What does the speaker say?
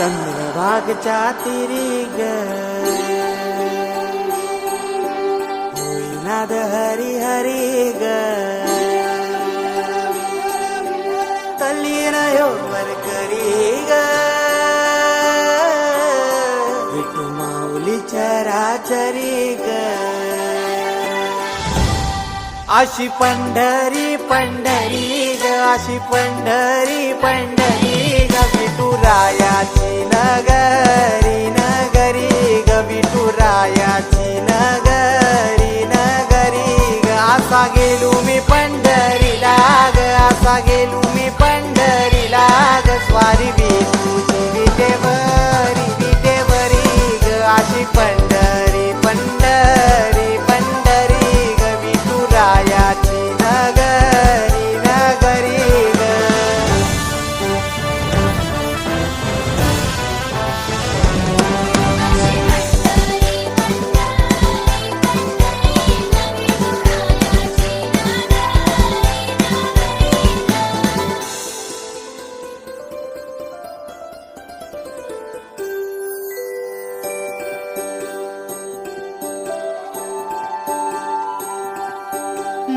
चंद्रभागच्या तिरी ग. हरी हरी ग. तल्लीन वर करी ग. विठू माऊली चराचरी ग. अशी पंढरी पंढरी ग अशी पंढरी पंढरी. ग